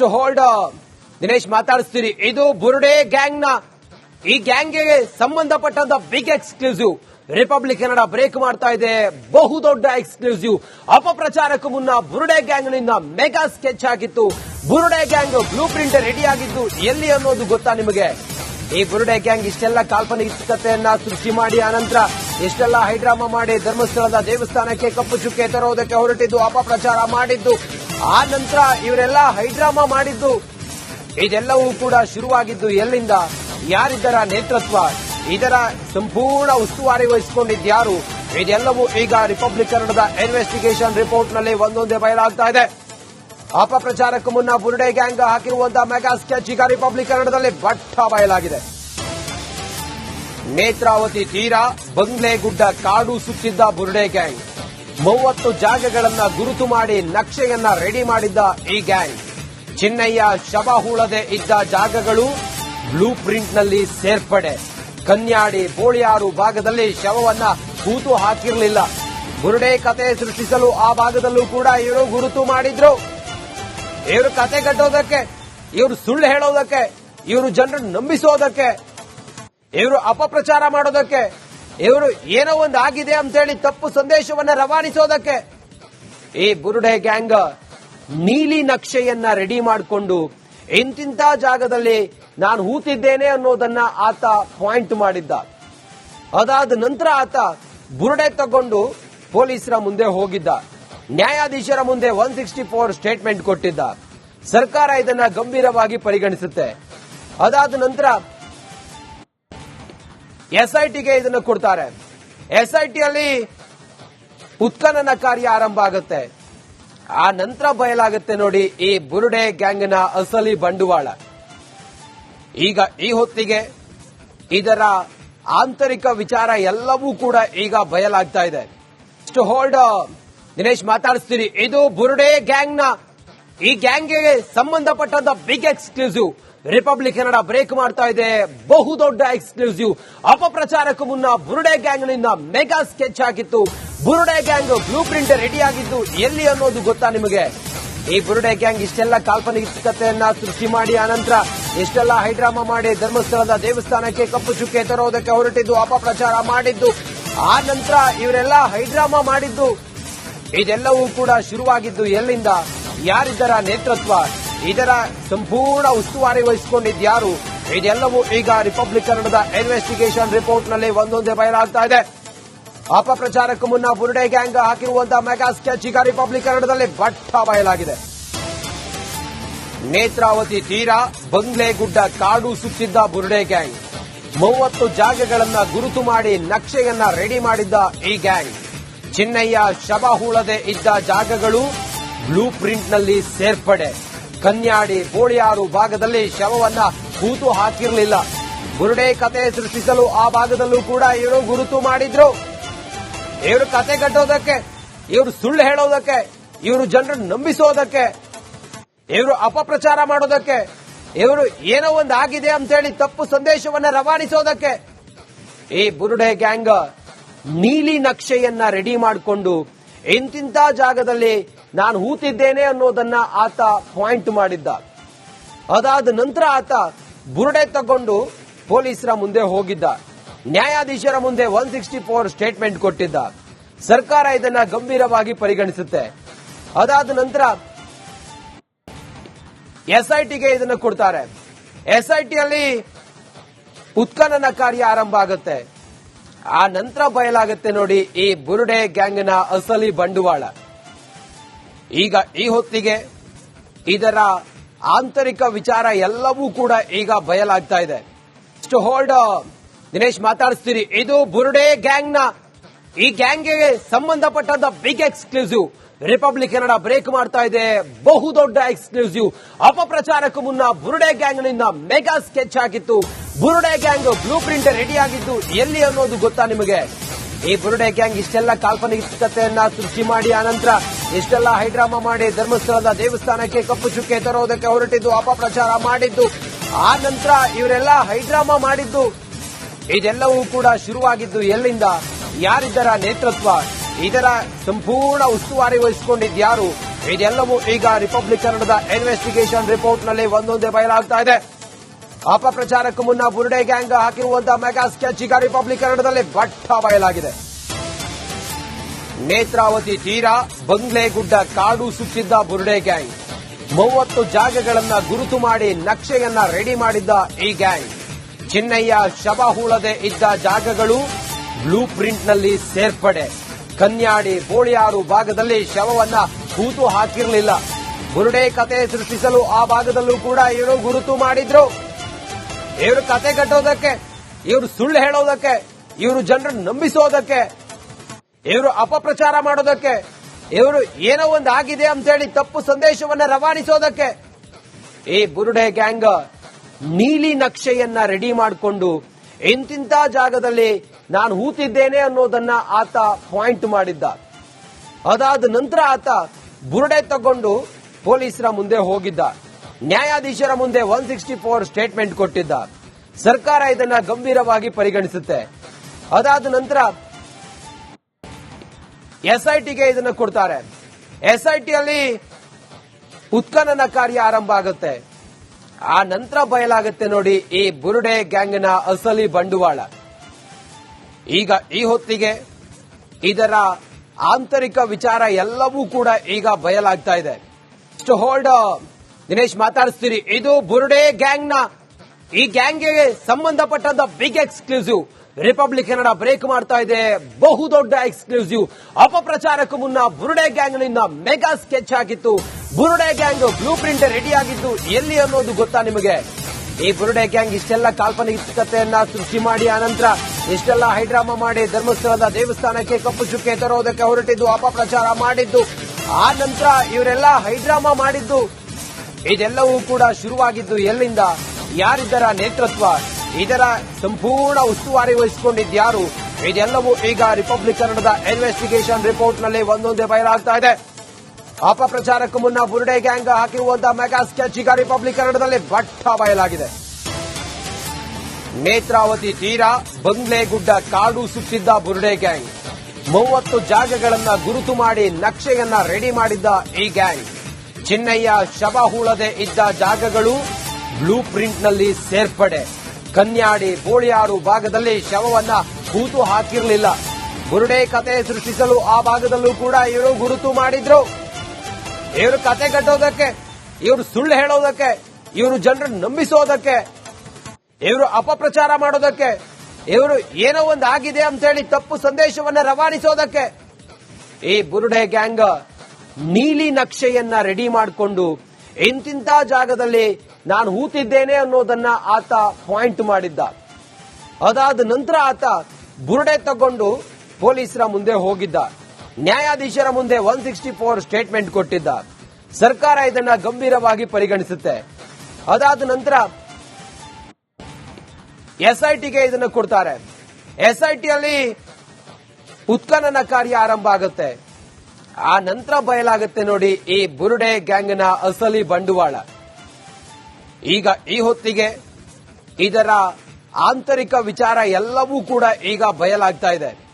To hold Dinesh ಮಾತಾಡಿಸ್ತೀರಿ. ಇದು ಬುರುಡೆ ಗ್ಯಾಂಗ್ನ ಈ ಗ್ಯಾಂಗ್ಗೆ ಸಂಬಂಧಪಟ್ಟಂತ big exclusive Republic Kannada break ಮಾಡ್ತಾ ಇದೆ. ಬಹುದೊಡ್ಡ ಎಕ್ಸ್ಕ್ಲೂಸಿವ್ ಅಪಪ್ರಚಾರಕ್ಕೂ ಮುನ್ನ ಬುರುಡೆ ಗ್ಯಾಂಗ್ನಿಂದ ಮೆಗಾ ಸ್ಕೆಚ್ ಆಗಿತ್ತು. ಬುರುಡೆ ಗ್ಯಾಂಗ್ ಬ್ಲೂ ಪ್ರಿಂಟ್ ರೆಡಿ ಆಗಿದ್ದು ಎಲ್ಲಿ ಅನ್ನೋದು ಗೊತ್ತಾ ನಿಮಗೆ? ಈ ಬುರುಡೆ ಗ್ಯಾಂಗ್ ಇಷ್ಟೆಲ್ಲ ಕಾಲ್ಪನಿಕತೆಯನ್ನ ಸೃಷ್ಟಿ ಮಾಡಿ ಅನಂತರ ಇಷ್ಟೆಲ್ಲ ಹೈಡ್ರಾಮಾ ಮಾಡಿ ಧರ್ಮಸ್ಥಳದ ದೇವಸ್ಥಾನಕ್ಕೆ ಕಪ್ಪು ಚುಕ್ಕೆ ತರೋದಕ್ಕೆ ಹೊರಟಿದ್ದು, ಅಪಪ್ರಚಾರ ಮಾಡಿದ್ದು ಆ ನಂತರ ಇವರೆಲ್ಲ ಹೈಡ್ರಾಮಾ ಮಾಡಿದ್ದು. ಇದೆಲ್ಲವೂ ಕೂಡ ಶುರುವಾಗಿದ್ದು ಎಲ್ಲಿಂದ? ಯಾರಿದ್ದರ ನೇತೃತ್ವ? ಇದರ ಸಂಪೂರ್ಣ ಉಸ್ತುವಾರಿ ವಹಿಸಿಕೊಂಡಿದ್ಯಾರು? ಇದೆಲ್ಲವೂ ಈಗ ರಿಪಬ್ಲಿಕ್ ಕನ್ನಡದ ಇನ್ವೆಸ್ಟಿಗೇಷನ್ ರಿಪೋರ್ಟ್ನಲ್ಲಿ ಒಂದೊಂದೇ ಬಯಲಾಗ್ತಾ ಇದೆ. ಅಪಪ್ರಚಾರಕ್ಕೂ ಮುನ್ನ ಬುರುಡೆ ಗ್ಯಾಂಗ್ ಹಾಕಿರುವಂತಹ ಮೆಗಾ ಸ್ಕೆಚ್ ಈಗ ರಿಪಬ್ಲಿಕ್ ಕನ್ನಡದಲ್ಲಿ ಬಟ್ಟ ಬಯಲಾಗಿದೆ. ನೇತ್ರಾವತಿ ತೀರ ಬಂಗ್ಲೆಗುಡ್ಡ ಕಾಡು ಸುತ್ತಿದ್ದ ಬುರುಡೆ ಗ್ಯಾಂಗ್. ಮೂವತ್ತು ಜಾಗಗಳನ್ನ ಗುರುತು ಮಾಡಿ ನಕ್ಷೆಯನ್ನ ರೆಡಿ ಮಾಡಿದ್ದ ಈ ಗ್ಯಾಂಗ್ ಚಿನ್ನಯ್ಯ ಶವ ಹೂಳದೆ ಇದ್ದ ಜಾಗಗಳು ಬ್ಲೂ ಪ್ರಿಂಟ್ನಲ್ಲಿ ಸೇರ್ಪಡೆ. ಕನ್ಯಾಡಿ ಬೋಳಿಯಾರು ಭಾಗದಲ್ಲಿ ಶವವನ್ನ ಕೂತು ಹಾಕಿರಲಿಲ್ಲ. ಗುರುಡೆ ಕತೆ ಸೃಷ್ಟಿಸಲು ಆ ಭಾಗದಲ್ಲೂ ಕೂಡ ಇವರು ಗುರುತು ಮಾಡಿದ್ರು. ಇವರು ಕತೆ ಕಟ್ಟೋದಕ್ಕೆ, ಇವರು ಸುಳ್ಳು ಹೇಳೋದಕ್ಕೆ, ಇವರು ಜನರನ್ನು ನಂಬಿಸೋದಕ್ಕೆ, ಇವರು ಅಪಪ್ರಚಾರ ಮಾಡೋದಕ್ಕೆ ಇವರು ಏನೋ ಒಂದು ಆಗಿದೆ ಅಂತೇಳಿ ತಪ್ಪು ಸಂದೇಶವನ್ನ ರವಾನಿಸೋದಕ್ಕೆ ಈ ಬುರುಡೆ ಗ್ಯಾಂಗ್ ನೀಲಿ ನಕ್ಷೆಯನ್ನ ರೆಡಿ ಮಾಡಿಕೊಂಡು ಇಂತಿಂತ ಜಾಗದಲ್ಲಿ ನಾನು ಹೂತಿದ್ದೇನೆ ಅನ್ನೋದನ್ನ ಆತ ಪಾಯಿಂಟ್ ಮಾಡಿದ್ದ. ಅದಾದ ನಂತರ ಆತ ಬುರುಡೆ ತಗೊಂಡು ಪೊಲೀಸರ ಮುಂದೆ ಹೋಗಿದ್ದ. ನ್ಯಾಯಾಧೀಶರ ಮುಂದೆ ಒನ್ ಸಿಕ್ಸ್ಟಿ ಫೋರ್ ಸ್ಟೇಟ್ಮೆಂಟ್ ಕೊಟ್ಟಿದ್ದ. ಸರ್ಕಾರ ಇದನ್ನ ಗಂಭೀರವಾಗಿ ಪರಿಗಣಿಸುತ್ತೆ. ಅದಾದ ನಂತರ ಎಸ್ಐಟಿಗೆ ಇದನ್ನು ಕೊಡ್ತಾರೆ. ಎಸ್ಐಟಿಯಲ್ಲಿ ಉತ್ಖನನ ಕಾರ್ಯ ಆರಂಭ ಆಗುತ್ತೆ. ಆ ನಂತರ ಬಯಲಾಗುತ್ತೆ ನೋಡಿ ಈ ಬುರುಡೆ ಗ್ಯಾಂಗ್ನ ಅಸಲಿ ಬಂಡವಾಳ. ಈಗ ಈ ಹೊತ್ತಿಗೆ ಇದರ ಆಂತರಿಕ ವಿಚಾರ ಎಲ್ಲವೂ ಕೂಡ ಈಗ ಬಯಲಾಗ್ತಾ ಇದೆ. ಹೋಲ್ಡ್ ದಿನೇಶ್ ಮಾತಾಡಿಸ್ತೀರಿ ಇದು ಬುರುಡೆ ಗ್ಯಾಂಗ್ನ ಈ ಗ್ಯಾಂಗ್ಗೆ ಸಂಬಂಧಪಟ್ಟಂತ big exclusive Republic Kannada break ಮಾಡ್ತಾ ಇದೆ. ಬಹುದೊಡ್ಡ ಎಕ್ಸ್ಕ್ಲೂಸಿವ್. ಅಪಪ್ರಚಾರಕ್ಕೂ ಮುನ್ನ ಬುರುಡೆ ಗ್ಯಾಂಗ್ನಿಂದ ಮೆಗಾ ಸ್ಕೆಚ್ ಆಗಿತ್ತು. ಬುರುಡೆ ಗ್ಯಾಂಗ್ ಬ್ಲೂ ಪ್ರಿಂಟ್ ರೆಡಿ ಆಗಿದ್ದು ಎಲ್ಲಿ ಅನ್ನೋದು ಗೊತ್ತಾ ನಿಮಗೆ? ಈ ಬುರುಡೆ ಗ್ಯಾಂಗ್ ಇಷ್ಟೆಲ್ಲ ಕಾಲ್ಪನಿಕತೆಯನ್ನ ಸೃಷ್ಟಿ ಮಾಡಿ ಆನಂತರ ಇಷ್ಟೆಲ್ಲ ಹೈಡ್ರಾಮಾ ಮಾಡಿ, ಧರ್ಮಸ್ಥಳದ ದೇವಸ್ಥಾನಕ್ಕೆ ಕಪ್ಪು ಚುಕ್ಕೆ ತರೋದಕ್ಕೆ ಹೊರಟಿದ್ದು, ಅಪಪ್ರಚಾರ ಮಾಡಿದ್ದು, ಆ ನಂತರ ಇವರೆಲ್ಲ ಹೈಡ್ರಾಮಾ ಮಾಡಿದ್ದು, ಇದೆಲ್ಲವೂ ಕೂಡ ಶುರುವಾಗಿದ್ದು ಎಲ್ಲಿಂದ? ಯಾರಿದ್ದರ ನೇತೃತ್ವ? ಇದರ ಸಂಪೂರ್ಣ ಉಸ್ತುವಾರಿ ವಹಿಸಿಕೊಂಡಿದ್ಯಾರು ಇದೆಲ್ಲವೂ ಈಗ ರಿಪಬ್ಲಿಕ್ ಕನ್ನಡದ ಇನ್ವೆಸ್ಟಿಗೇಷನ್ ರಿಪೋರ್ಟ್ನಲ್ಲಿ ಒಂದೊಂದೇ ಬಯಲಾಗ್ತಾ ಇದೆ. ಅಪಪ್ರಚಾರಕ್ಕೂ ಮುನ್ನ ಬುರುಡೆ ಗ್ಯಾಂಗ್ ಹಾಕಿರುವಂತಹ ಮೆಗಾ ಸ್ಕೆಚ್ ಈಗ ರಿಪಬ್ಲಿಕ್ ಕನ್ನಡದಲ್ಲಿ ಬಟ್ಟ ಬಯಲಾಗಿದೆ. ನೇತ್ರಾವತಿ ತೀರ ಬಂಗ್ಲೆಗುಡ್ಡ ಕಾಡು ಸುತ್ತಿದ್ದ ಬುರುಡೆ ಗ್ಯಾಂಗ್. ಮೂವತ್ತು ಜಾಗಗಳನ್ನ ಗುರುತು ಮಾಡಿ ನಕ್ಷೆಯನ್ನ ರೆಡಿ ಮಾಡಿದ್ದ ಈ ಗ್ಯಾಂಗ್. ಚಿನ್ನಯ್ಯ ಶವ ಹೂಳದೆ ಇದ್ದ ಜಾಗಗಳು ಬ್ಲೂ ಪ್ರಿಂಟ್ನಲ್ಲಿ ಸೇರ್ಪಡೆ. ಕನ್ಯಾಡಿ ಬೋಳಿಯಾರು ಭಾಗದಲ್ಲಿ ಶವವನ್ನ ಕೂತು ಹಾಕಿರಲಿಲ್ಲ. ಬುರುಡೆ ಕತೆ ಸೃಷ್ಟಿಸಲು ಆ ಭಾಗದಲ್ಲೂ ಕೂಡ ಇವರು ಗುರುತು ಮಾಡಿದ್ರು. ಇವರು ಕತೆ ಕಟ್ಟೋದಕ್ಕೆ, ಇವರು ಸುಳ್ಳು ಹೇಳೋದಕ್ಕೆ, ಇವರು ಜನರನ್ನು ನಂಬಿಸೋದಕ್ಕೆ, ಇವರು ಅಪಪ್ರಚಾರ ಮಾಡೋದಕ್ಕೆ, ಇವರು ಏನೋ ಒಂದು ಆಗಿದೆ ಅಂತೇಳಿ ತಪ್ಪು ಸಂದೇಶವನ್ನ ರವಾನಿಸೋದಕ್ಕೆ ಈ ಬುರುಡೆ ಗ್ಯಾಂಗ್ ನೀಲಿ ನಕ್ಷೆಯನ್ನ ರೆಡಿ ಮಾಡಿಕೊಂಡು ಇಂತಿಂತ ಜಾಗದಲ್ಲಿ ನಾನು ಹೂತಿದ್ದೇನೆ ಅನ್ನೋದನ್ನ ಆತ ಪಾಯಿಂಟ್ ಮಾಡಿದ್ದ. ಅದಾದ ನಂತರ ಆತ ಬುರುಡೆ ತಗೊಂಡು ಪೊಲೀಸರ ಮುಂದೆ ಹೋಗಿದ್ದ. ನ್ಯಾಯಾಧೀಶರ ಮುಂದೆ ಒನ್ ಸಿಕ್ಸ್ಟಿ ಫೋರ್ ಸ್ಟೇಟ್ಮೆಂಟ್ ಕೊಟ್ಟಿದ್ದ. ಸರ್ಕಾರ ಇದನ್ನ ಗಂಭೀರವಾಗಿ ಪರಿಗಣಿಸುತ್ತೆ. ಅದಾದ ನಂತರ ಎಸ್ಐಟಿಗೆ ಇದನ್ನು ಕೊಡ್ತಾರೆ. ಎಸ್ಐಟಿಯಲ್ಲಿ ಉತ್ಖನನ ಕಾರ್ಯ ಆರಂಭ ಆಗುತ್ತೆ. ಆ ನಂತರ ಬಯಲಾಗುತ್ತೆ ನೋಡಿ ಈ ಬುರುಡೆ ಗ್ಯಾಂಗ್ನ ಅಸಲಿ ಬಂಡವಾಳ. ಈಗ ಈ ಹೊತ್ತಿಗೆ ಇದರ ಆಂತರಿಕ ವಿಚಾರ ಎಲ್ಲವೂ ಕೂಡ ಈಗ ಬಯಲಾಗ್ತಾ ಇದೆ. ಹೋಲ್ಡ್ ದಿನೇಶ್ ಮಾತಾಡಿಸ್ತೀರಿ. ಇದು ಬುರುಡೆ ಗ್ಯಾಂಗ್ನ ಈ ಗ್ಯಾಂಗ್ಗೆ ಸಂಬಂಧಪಟ್ಟಂತ big exclusive Republic Kannada break ಮಾಡ್ತಾ ಇದೆ. ಬಹುದೊಡ್ಡ ಎಕ್ಸ್ಕ್ಲೂಸಿವ್ ಅಪಪ್ರಚಾರಕ್ಕೂ ಮುನ್ನ ಬುರುಡೆ ಗ್ಯಾಂಗ್ನಿಂದ ಮೆಗಾ ಸ್ಕೆಚ್ ಆಗಿತ್ತು. ಬುರುಡೆ ಗ್ಯಾಂಗ್ ಬ್ಲೂ ಪ್ರಿಂಟ್ ರೆಡಿ ಆಗಿದ್ದು ಎಲ್ಲಿ ಅನ್ನೋದು ಗೊತ್ತಾ ನಿಮಗೆ? ಈ ಬುರುಡೆ ಗ್ಯಾಂಗ್ ಇಷ್ಟೆಲ್ಲ ಕಾಲ್ಪನಿಕತೆಯನ್ನ ಸೃಷ್ಟಿ ಮಾಡಿ ಅನಂತರ ಇಷ್ಟೆಲ್ಲ ಹೈಡ್ರಾಮಾ ಮಾಡಿ ಧರ್ಮಸ್ಥಳದ ದೇವಸ್ಥಾನಕ್ಕೆ ಕಪ್ಪು ಚುಕ್ಕೆ ತರೋದಕ್ಕೆ ಹೊರಟಿದ್ದು ಅಪಪ್ರಚಾರ ಮಾಡಿದ್ದು. ಆ ನಂತರ ಇವರೆಲ್ಲ ಹೈಡ್ರಾಮಾ ಮಾಡಿದ್ದು. ಇದೆಲ್ಲವೂ ಕೂಡ ಶುರುವಾಗಿದ್ದು ಎಲ್ಲಿಂದ? ಯಾರಿದ್ದರ ನೇತೃತ್ವ? ಇದರ ಸಂಪೂರ್ಣ ಉಸ್ತುವಾರಿ ವಹಿಸಿಕೊಂಡಿದ್ಯಾರು? ಇದೆಲ್ಲವೂ ಈಗ ರಿಪಬ್ಲಿಕ್ ಕನ್ನಡದ ಇನ್ವೆಸ್ಟಿಗೇಷನ್ ರಿಪೋರ್ಟ್ನಲ್ಲಿ ಒಂದೊಂದೇ ಬಯಲಾಗ್ತಾ ಇದೆ. ಅಪಪ್ರಚಾರಕ್ಕೂ ಮುನ್ನ ಬುರುಡೆ ಗ್ಯಾಂಗ್ ಹಾಕಿರುವಂತಹ ಮೆಗಾ ಸ್ಕೆಚ್ ಈಗ ರಿಪಬ್ಲಿಕ್ ಕನ್ನಡದಲ್ಲಿ ಬಟ್ಟ ಬಯಲಾಗಿದೆ. ನೇತ್ರಾವತಿ ತೀರ, ಬಂಗ್ಲೆಗುಡ್ಡ ಕಾಡು ಸುತ್ತಿದ್ದ ಬುರುಡೆ ಗ್ಯಾಂಗ್ ಮೂವತ್ತು ಜಾಗಗಳನ್ನ ಗುರುತು ಮಾಡಿ ನಕ್ಷೆಯನ್ನ ರೆಡಿ ಮಾಡಿದ್ದ ಈ ಗ್ಯಾಂಗ್ ಚಿನ್ನಯ್ಯ ಶವ ಹೂಳದೆ ಇದ್ದ ಜಾಗಗಳು ಬ್ಲೂ ಪ್ರಿಂಟ್ನಲ್ಲಿ ಸೇರ್ಪಡೆ. ಕನ್ಯಾಡಿ ಬೋಳಿಯಾರು ಭಾಗದಲ್ಲಿ ಶವವನ್ನ ಕೂತು ಹಾಕಿರಲಿಲ್ಲ. ಬುರುಡೆ ಕತೆ ಸೃಷ್ಟಿಸಲು ಆ ಭಾಗದಲ್ಲೂ ಕೂಡ ಇವರು ಗುರುತು ಮಾಡಿದ್ರು. ಇವರು ಕತೆ ಕಟ್ಟೋದಕ್ಕೆ, ಇವರು ಸುಳ್ಳು ಹೇಳೋದಕ್ಕೆ, ಇವರು ಜನರನ್ನು ನಂಬಿಸೋದಕ್ಕೆ ಇವರು ಅಪಪ್ರಚಾರ ಮಾಡೋದಕ್ಕೆ, ಇವರು ಏನೋ ಒಂದು ಆಗಿದೆ ಅಂತೇಳಿ ತಪ್ಪು ಸಂದೇಶವನ್ನ ರವಾನಿಸೋದಕ್ಕೆ, ಈ ಬುರುಡೆ ಗ್ಯಾಂಗ್ ನೀಲಿ ನಕ್ಷೆಯನ್ನ ರೆಡಿ ಮಾಡಿಕೊಂಡು ಇಂತಿಂತ ಜಾಗದಲ್ಲಿ ನಾನು ಹೂತಿದ್ದೇನೆ ಅನ್ನೋದನ್ನ ಆತ ಪಾಯಿಂಟ್ ಮಾಡಿದ್ದ. ಅದಾದ ನಂತರ ಆತ ಬುರುಡೆ ತಗೊಂಡು ಪೊಲೀಸರ ಮುಂದೆ ಹೋಗಿದ್ದ. ನ್ಯಾಯಾಧೀಶರ ಮುಂದೆ ಒನ್ ಸಿಕ್ಸ್ಟಿ ಫೋರ್ ಸ್ಟೇಟ್ಮೆಂಟ್ ಕೊಟ್ಟಿದ್ದ. ಸರ್ಕಾರ ಇದನ್ನ ಗಂಭೀರವಾಗಿ ಪರಿಗಣಿಸುತ್ತೆ. ಅದಾದ ನಂತರ ಎಸ್ಐಟಿಗೆ ಇದನ್ನು ಕೊಡ್ತಾರೆ. ಎಸ್ಐಟಿಯಲ್ಲಿ ಉತ್ಖನನ ಕಾರ್ಯ ಆರಂಭ ಆಗುತ್ತೆ. ಆ ನಂತರ ಬಯಲಾಗುತ್ತೆ ನೋಡಿ ಈ ಬುರುಡೆ ಗ್ಯಾಂಗ್ನ ಅಸಲಿ ಬಂಡವಾಳ. ಈಗ ಈ ಹೊತ್ತಿಗೆ ಇದರ ಆಂತರಿಕ ವಿಚಾರ ಎಲ್ಲವೂ ಕೂಡ ಈಗ ಬಯಲಾಗ್ತಾ ಇದೆ. ಹೋಲ್ಡ್ ದಿನೇಶ್ ಮಾತಾಡಿಸ್ತೀರಿ. ಇದು ಬುರುಡೆ ಗ್ಯಾಂಗ್ನ ಈ ಗ್ಯಾಂಗ್ಗೆ ಸಂಬಂಧಪಟ್ಟಂತ big exclusive Republic Kannada break ಮಾಡ್ತಾ ಇದೆ. ಬಹುದೊಡ್ಡ ಎಕ್ಸ್ಕ್ಲೂಸಿವ್ ಅಪಪ್ರಚಾರಕ್ಕೂ ಮುನ್ನ ಬುರುಡೆ ಗ್ಯಾಂಗ್ನಿಂದ ಮೆಗಾ ಸ್ಕೆಚ್ ಆಗಿತ್ತು. ಬುರುಡೆ ಗ್ಯಾಂಗ್ ಬ್ಲೂ ಪ್ರಿಂಟ್ ರೆಡಿ ಆಗಿದ್ದು ಎಲ್ಲಿ ಅನ್ನೋದು ಗೊತ್ತಾ ನಿಮಗೆ? ಈ ಬುರುಡೆ ಗ್ಯಾಂಗ್ ಇಷ್ಟೆಲ್ಲ ಕಾಲ್ಪನಿಕತೆಯನ್ನ ಸೃಷ್ಟಿ ಮಾಡಿ ಆನಂತರ ಇಷ್ಟೆಲ್ಲ ಹೈಡ್ರಾಮಾ ಮಾಡಿ ಧರ್ಮಸ್ಥಳದ ದೇವಸ್ಥಾನಕ್ಕೆ ಕಪ್ಪು ಚುಕ್ಕೆ ತರೋದಕ್ಕೆ ಹೊರಟಿದ್ದು, ಅಪಪ್ರಚಾರ ಮಾಡಿದ್ದು. ಆ ನಂತರ ಇವರೆಲ್ಲ ಹೈಡ್ರಾಮಾ ಮಾಡಿದ್ದು. ಇದೆಲ್ಲವೂ ಕೂಡ ಶುರುವಾಗಿದ್ದು ಎಲ್ಲಿಂದ? ಯಾರಿದ್ದರ ನೇತೃತ್ವ? ಇದರ ಸಂಪೂರ್ಣ ಉಸ್ತುವಾರಿ ವಹಿಸಿಕೊಂಡಿದ್ಯಾರು ಇದೆಲ್ಲವೂ ಈಗ ರಿಪಬ್ಲಿಕ್ ಕನ್ನಡದ ಇನ್ವೆಸ್ಟಿಗೇಷನ್ ರಿಪೋರ್ಟ್ನಲ್ಲಿ ಒಂದೊಂದೇ ಬಯಲಾಗ್ತಾ ಇದೆ. ಅಪಪ್ರಚಾರಕ್ಕೂ ಮುನ್ನ ಬುರುಡೆ ಗ್ಯಾಂಗ್ ಹಾಕಿರುವಂತಹ ಮೆಗಾ ಸ್ಕೆಚ್ ಈಗ ರಿಪಬ್ಲಿಕ್ ಕನ್ನಡದಲ್ಲಿ ಬಟ್ಟ ಬಯಲಾಗಿದೆ. ನೇತ್ರಾವತಿ ತೀರ ಬಂಗ್ಲೆಗುಡ್ಡ ಕಾಡು ಸುತ್ತಿದ್ದ ಬುರುಡೆ ಗ್ಯಾಂಗ್ ಮೂವತ್ತು ಜಾಗಗಳನ್ನ ಗುರುತು ಮಾಡಿ ನಕ್ಷೆಯನ್ನ ರೆಡಿ ಮಾಡಿದ್ದ ಈ ಗ್ಯಾಂಗ್ ಚಿನ್ನಯ್ಯ ಶವ ಹೂಳದೆ ಇದ್ದ ಜಾಗಗಳು ಬ್ಲೂ ಪ್ರಿಂಟ್ನಲ್ಲಿ ಸೇರ್ಪಡೆ. ಕನ್ಯಾಡಿ ಬೋಳಿಯಾರು ಭಾಗದಲ್ಲಿ ಶವವನ್ನ ಕೂತು ಹಾಕಿರಲಿಲ್ಲ. ಬುರುಡೆ ಕತೆ ಸೃಷ್ಟಿಸಲು ಆ ಭಾಗದಲ್ಲೂ ಕೂಡ ಇವರು ಗುರುತು ಮಾಡಿದ್ರು. ಇವರು ಕತೆ ಕಟ್ಟೋದಕ್ಕೆ, ಇವರು ಸುಳ್ಳು ಹೇಳೋದಕ್ಕೆ, ಇವರು ಜನರನ್ನು ನಂಬಿಸೋದಕ್ಕೆ, ಇವರು ಅಪಪ್ರಚಾರ ಮಾಡೋದಕ್ಕೆ, ಇವರು ಏನೋ ಒಂದು ಆಗಿದೆ ಅಂತೇಳಿ ತಪ್ಪು ಸಂದೇಶವನ್ನ ರವಾನಿಸೋದಕ್ಕೆ ಈ ಬುರುಡೆ ಗ್ಯಾಂಗ್ ನೀಲಿ ನಕ್ಷೆಯನ್ನ ರೆಡಿ ಮಾಡಿಕೊಂಡು ಇಂತಿಂತ ಜಾಗದಲ್ಲಿ ನಾನು ಹೂತಿದ್ದೇನೆ ಅನ್ನೋದನ್ನ ಆತ ಪಾಯಿಂಟ್ ಮಾಡಿದ್ದ. ಅದಾದ ನಂತರ ಆತ ಬುರುಡೆ ತಗೊಂಡು ಪೊಲೀಸರ ಮುಂದೆ ಹೋಗಿದ್ದ. ನ್ಯಾಯಾಧೀಶರ ಮುಂದೆ ಒನ್ ಸಿಕ್ಸ್ಟಿ ಫೋರ್ ಸ್ಟೇಟ್ಮೆಂಟ್ ಕೊಟ್ಟಿದ್ದ. ಸರ್ಕಾರ ಇದನ್ನ ಗಂಭೀರವಾಗಿ ಪರಿಗಣಿಸುತ್ತೆ. ಅದಾದ ನಂತರ ಎಸ್ಐಟಿಗೆ ಇದನ್ನ ಕೊಡ್ತಾರೆ. ಎಸ್ಐಟಿಯಲ್ಲಿ ಉತ್ಖನನ ಕಾರ್ಯ ಆರಂಭ ಆಗುತ್ತೆ. ಆ ನಂತರ ಬಯಲಾಗುತ್ತೆ ನೋಡಿ ಈ ಬುರುಡೆ ಗ್ಯಾಂಗ್ನ ಅಸಲಿ ಬಂಡವಾಳ. ಈಗ ಈ ಹೊತ್ತಿಗೆ ಇದರ ಆಂತರಿಕ ವಿಚಾರ ಎಲ್ಲವೂ ಕೂಡ ಈಗ ಬಯಲಾಗ್ತಾ ಇದೆ.